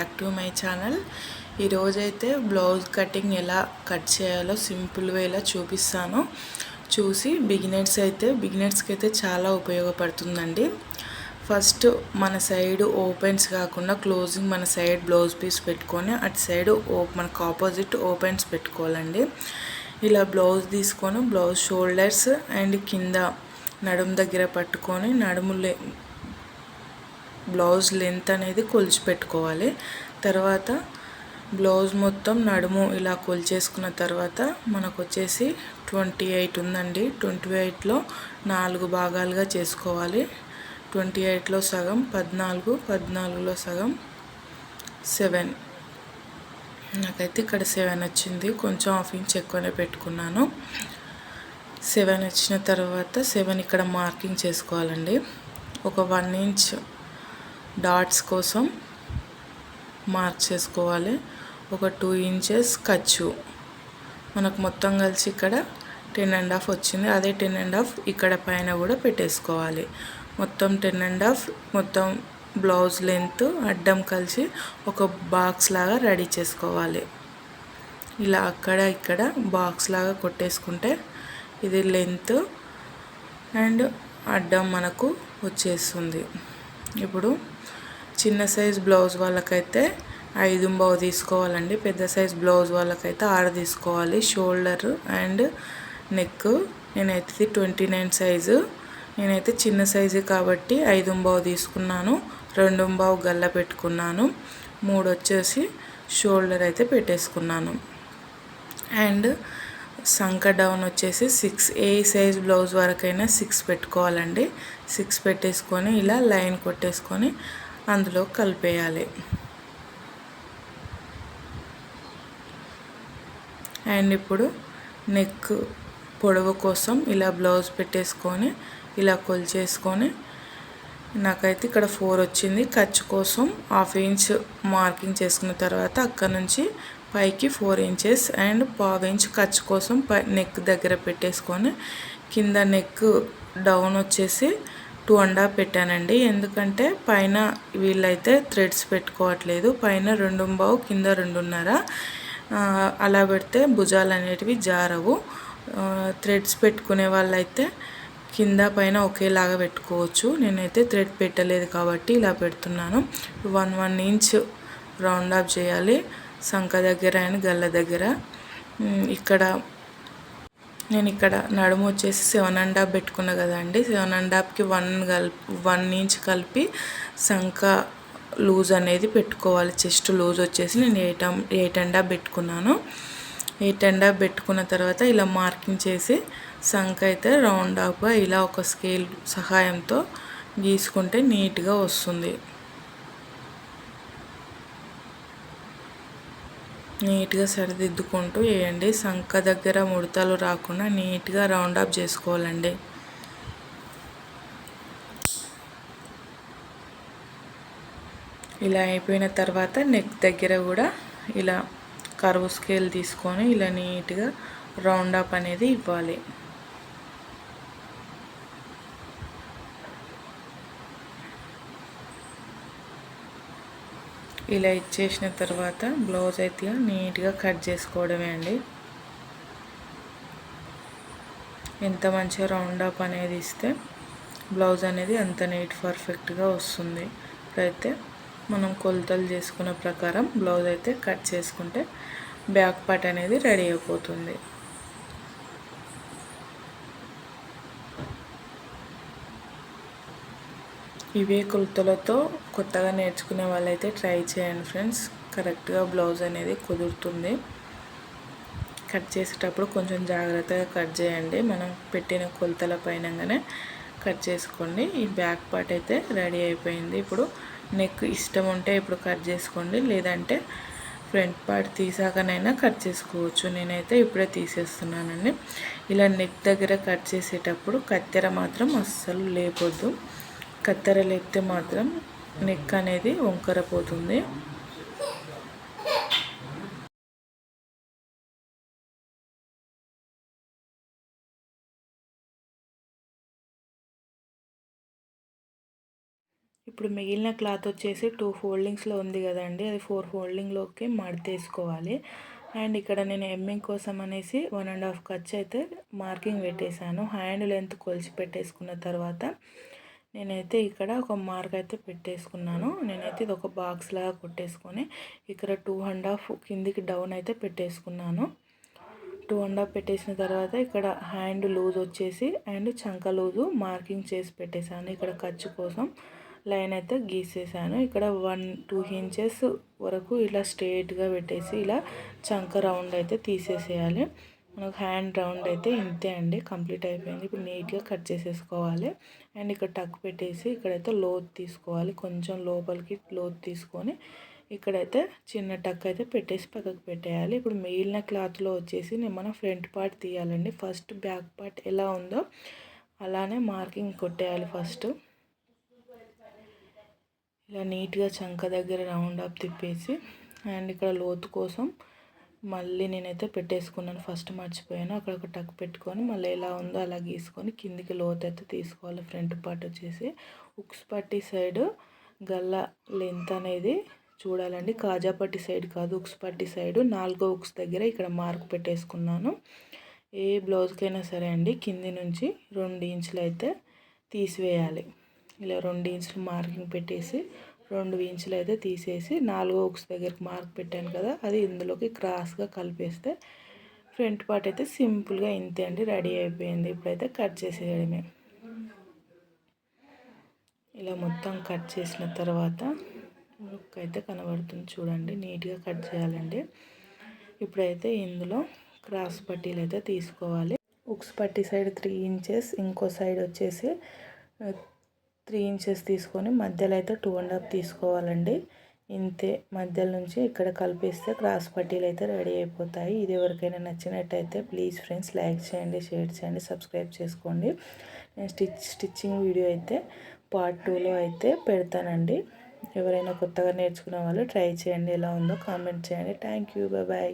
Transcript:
Back to my channel. ఈరోజైతే blouse cutting ఎలా cut చేయాలో సింపుల్ వేలా చూపిస్తాను. చూసి బిగినర్స్ అయితే బిగినర్స్కి అయితే చాలా ఉపయోగపడుతుందండి. ఫస్ట్ మన సైడ్ ఓపెన్స్ కాకుండా క్లోజింగ్ మన సైడ్ బ్లౌజ్ పీస్ పెట్టుకొని అటు సైడ్ ఓ మనకు ఆపోజిట్ ఓపెన్స్ పెట్టుకోవాలండి. ఇలా బ్లౌజ్ తీసుకొని బ్లౌజ్ షోల్డర్స్ అండ్ కింద నడుము దగ్గర పట్టుకొని నడుము బ్లౌజ్ లెంత్ అనేది కొలిచి పెట్టుకోవాలి తర్వాత బ్లౌజ్ మొత్తం నడుము ఇలా కొలిచేసుకున్న తర్వాత మనకు వచ్చేసి ట్వంటీ ఎయిట్ ఉందండి. ట్వంటీ ఎయిట్లో నాలుగు భాగాలుగా చేసుకోవాలి. ట్వంటీ ఎయిట్లో సగం పద్నాలుగు పద్నాలుగులో సగం సెవెన్. నాకైతే ఇక్కడ సెవెన్ వచ్చింది. కొంచెం హాఫ్ ఇంచ్ ఎక్కువనే పెట్టుకున్నాను. సెవెన్ వచ్చిన తర్వాత సెవెన్ ఇక్కడ మార్కింగ్ చేసుకోవాలండి. ఒక వన్ ఇంచ్ డాట్స్ కోసం మార్క్ చేసుకోవాలి. ఒక టూ ఇంచెస్ ఖర్చు. మనకు మొత్తం కలిసి ఇక్కడ టెన్ అండ్ హాఫ్ వచ్చింది. అదే టెన్ అండ్ హాఫ్ ఇక్కడ పైన కూడా పెట్టేసుకోవాలి. మొత్తం టెన్ అండ్ హాఫ్ మొత్తం బ్లౌజ్ లెంత్ అడ్డం కలిసి ఒక బాక్స్ లాగా రెడీ చేసుకోవాలి. ఇలా అక్కడ ఇక్కడ బాక్స్ లాగా కొట్టేసుకుంటే ఇది లెంత్ అండ్ అడ్డం మనకు వచ్చేస్తుంది. ఇప్పుడు చిన్న సైజ్ బ్లౌజ్ వాళ్ళకైతే ఐదు బావు తీసుకోవాలండి. పెద్ద సైజ్ బ్లౌజ్ వాళ్ళకైతే ఆరు తీసుకోవాలి. Shoulder and neck. నేనైతే ట్వంటీ నైన్ సైజు. నేనైతే చిన్న సైజు కాబట్టి ఐదు బావు తీసుకున్నాను. రెండు బావు గల్ల పెట్టుకున్నాను. మూడు వచ్చేసి షోల్డర్ అయితే పెట్టేసుకున్నాను. అండ్ సంక డౌన్ వచ్చేసి సిక్స్ ఏ సైజ్ బ్లౌజ్ వరకైనా సిక్స్ పెట్టుకోవాలండి. సిక్స్ పెట్టేసుకొని ఇలా లైన్ కొట్టేసుకొని అందులో కలిపేయాలి. అండ్ ఇప్పుడు నెక్ పొడవు కోసం ఇలా బ్లౌజ్ పెట్టేసుకొని ఇలా కొలిచేసుకొని నాకైతే ఇక్కడ ఫోర్ వచ్చింది. ఖర్చు కోసం హాఫ్ ఇంచ్ మార్కింగ్ చేసుకున్న తర్వాత అక్కడ నుంచి పైకి ఫోర్ ఇంచెస్ అండ్ పావు ఇంచ్ ఖర్చు కోసం పై నెక్ దగ్గర పెట్టేసుకొని కింద నెక్ డౌన్ వచ్చేసి టూ అండ్ హాఫ్ పెట్టానండి. ఎందుకంటే పైన వీళ్ళైతే థ్రెడ్స్ పెట్టుకోవట్లేదు. పైన రెండు బావు కింద రెండున్నర. అలా పెడితే భుజాలు అనేటివి జారవు థ్రెడ్స్ పెట్టుకునే వాళ్ళైతే కింద పైన ఒకేలాగా పెట్టుకోవచ్చు. నేనైతే థ్రెడ్ పెట్టలేదు కాబట్టి ఇలా పెడుతున్నాను. One one inch round off చేయాలి. సంఖ దగ్గర అండ్ గల్ల దగ్గర. ఇక్కడ నేను ఇక్కడ నడుము వచ్చేసి సెవెన్ అండ్ హాఫ్ పెట్టుకున్నా కదండి సెవెన్ అండ్ హాఫ్కి వన్ కలిపి వన్ ఇంచ్ కలిపి సంఖ లూజ్ అనేది పెట్టుకోవాలి. చెస్ట్ లూజ్ వచ్చేసి నేను ఎయిట్ ఎయిట్ అండ్ హాఫ్ పెట్టుకున్నాను. ఎయిట్ అండ్ హాఫ్ పెట్టుకున్న తర్వాత ఇలా మార్కింగ్ చేసి సంఖ అయితే రౌండ్ హాఫ్గా ఇలా ఒక స్కేల్ సహాయంతో గీసుకుంటే నీట్గా వస్తుంది. నీట్గా సరిదిద్దుకుంటూ వేయండి. సంఖ దగ్గర ముడతలు రాకుండా నీట్గా రౌండ్ అప్ చేసుకోవాలండి. ఇలా అయిపోయిన తర్వాత నెక్ దగ్గర కూడా ఇలా కరువు స్కేల్ తీసుకొని ఇలా నీట్గా రౌండ్ అప్ అనేది ఇవ్వాలి. ఇలా ఇచ్చేసిన తర్వాత బ్లౌజ్ అయితే నీట్గా కట్ చేసుకోవడమే అండి. ఎంత మంచిగా రౌండ్ అప్ అనేది ఇస్తే బ్లౌజ్ అనేది అంత నీట్ పర్ఫెక్ట్గా వస్తుంది. ఇప్పుడైతే మనం కొలతలు చేసుకున్న ప్రకారం బ్లౌజ్ అయితే కట్ చేసుకుంటే బ్యాక్ పార్ట్ అనేది రెడీ అయిపోతుంది. ఇవే కొలతలతో కొత్తగా నేర్చుకునే వాళ్ళైతే ట్రై చేయండి ఫ్రెండ్స్. కరెక్ట్గా బ్లౌజ్ అనేది కుదురుతుంది. కట్ చేసేటప్పుడు కొంచెం జాగ్రత్తగా కట్ చేయండి. మనం పెట్టిన కొలతల పైనగానే కట్ చేసుకోండి. ఈ బ్యాక్ పార్ట్ అయితే రెడీ అయిపోయింది. ఇప్పుడు నెక్ ఇష్టం ఉంటే ఇప్పుడు కట్ చేసుకోండి. లేదంటే ఫ్రంట్ పార్ట్ తీసాకనైనా కట్ చేసుకోవచ్చు. నేనైతే ఇప్పుడే తీసేస్తున్నానండి. ఇలా నెక్ దగ్గర కట్ చేసేటప్పుడు కత్తెర మాత్రం అస్సలు లేపొద్దు. కత్తెర లేపితే మాత్రం నెక్ అనేది వంకర పోతుంది ఇప్పుడు మిగిలిన క్లాత్ వచ్చేసి టూ ఫోల్డింగ్స్లో ఉంది కదండి అది ఫోర్ ఫోల్డింగ్లోకి మడతేసుకోవాలి. అండ్ ఇక్కడ నేను ఎమ్మింగ్ కోసం అనేసి వన్ అండ్ హాఫ్ ఖర్చు అయితే మార్కింగ్ పెట్టేశాను. హ్యాండ్ లెంత్ కొలిచి పెట్టేసుకున్న తర్వాత నేనైతే ఇక్కడ ఒక మార్క్ అయితే పెట్టేసుకున్నాను. నేనైతే ఇది ఒక బాక్స్ లాగా కొట్టేసుకొని ఇక్కడ టూ అండ్ హాఫ్ కిందికి డౌన్ అయితే పెట్టేసుకున్నాను. టూ అండ్ హాఫ్ పెట్టేసిన తర్వాత ఇక్కడ హ్యాండ్ లూజ్ వచ్చేసి అండ్ చంక లూజు మార్కింగ్ చేసి పెట్టేశాను. ఇక్కడ ఖర్చు కోసం లైన్ అయితే గీసేసాను ఇక్కడ వన్ టూ ఇంచెస్ వరకు ఇలా స్ట్రేట్గా పెట్టేసి ఇలా చంక రౌండ్ అయితే తీసేసేయాలి. మనకు హ్యాండ్ రౌండ్ అయితే ఇంతే అండి కంప్లీట్ అయిపోయింది. ఇప్పుడు నీట్గా కట్ చేసేసుకోవాలి. అండ్ ఇక్కడ టక్ పెట్టేసి ఇక్కడైతే లోత్ తీసుకోవాలి. కొంచెం లోపలికి లోత్ తీసుకొని ఇక్కడైతే చిన్న టక్ అయితే పెట్టేసి పక్కకు పెట్టేయాలి. ఇప్పుడు మిగిలిన క్లాత్లో వచ్చేసి నేను మనం ఫ్రంట్ పార్ట్ తీయాలండి. ఫస్ట్ బ్యాక్ పార్ట్ ఎలా ఉందో అలానే మార్కింగ్ కొట్టేయాలి ఫస్ట్. ఇలా నీట్గా చంక దగ్గర రౌండ్ అప్ తిప్పేసి అండ్ ఇక్కడ లోతు కోసం మళ్ళీ నేనైతే పెట్టేసుకున్నాను. ఫస్ట్ మర్చిపోయాను. అక్కడ ఒక టక్ పెట్టుకొని మళ్ళీ ఎలా ఉందో అలా గీసుకొని కిందికి లోతు అయితే తీసుకోవాలి ఫ్రంట్ పార్ట్ వచ్చేసి. ఉక్స్ పట్టి సైడ్ గల్ల లెంత్ అనేది చూడాలండి. కాజాపట్టి సైడ్ కాదు ఉక్స్ పట్టి సైడ్ నాలుగో ఉక్స్ దగ్గర ఇక్కడ మార్క్ పెట్టేసుకున్నాను. ఏ బ్లౌజ్కైనా సరే అండి కింది నుంచి రెండు ఇంచులు అయితే తీసివేయాలి. ఇలా రెండు ఇంచులు మార్కింగ్ పెట్టేసి రెండు ఇంచులు అయితే తీసేసి నాలుగో ఉక్స్ దగ్గరికి మార్క్ పెట్టాను కదా అది ఇందులోకి క్రాస్గా కలిపేస్తే ఫ్రంట్ పార్ట్ అయితే సింపుల్గా ఇంతే అండి రెడీ అయిపోయింది. ఇప్పుడైతే కట్ చేసేయడమే. ఇలా మొత్తం కట్ చేసిన తర్వాత లుక్ అయితే కనబడుతుంది చూడండి నీట్గా కట్ చేయాలండి. ఇప్పుడైతే ఇందులో క్రాస్ పట్టీలు అయితే తీసుకోవాలి. ఉక్స్ పట్టీ సైడ్ త్రీ ఇంచెస్ ఇంకో సైడ్ వచ్చేసి త్రీ ఇంచెస్ తీసుకొని మధ్యలో అయితే టూ అండ్ హాఫ్ తీసుకోవాలండి. ఇంతే మధ్యలో నుంచి ఇక్కడ కలిపిస్తే క్రాస్ పట్టీలు అయితే రెడీ అయిపోతాయి. ఇది ఎవరికైనా నచ్చినట్టయితే ప్లీజ్ ఫ్రెండ్స్ లైక్ చేయండి షేర్ చేయండి సబ్స్క్రైబ్ చేసుకోండి. నేను స్టిచ్ స్టిచ్చింగ్ వీడియో అయితే పార్ట్ టూలో అయితే పెడతానండి. ఎవరైనా కొత్తగా నేర్చుకునే వాళ్ళు ట్రై చేయండి ఎలా ఉందో కామెంట్ చేయండి. Thank you bye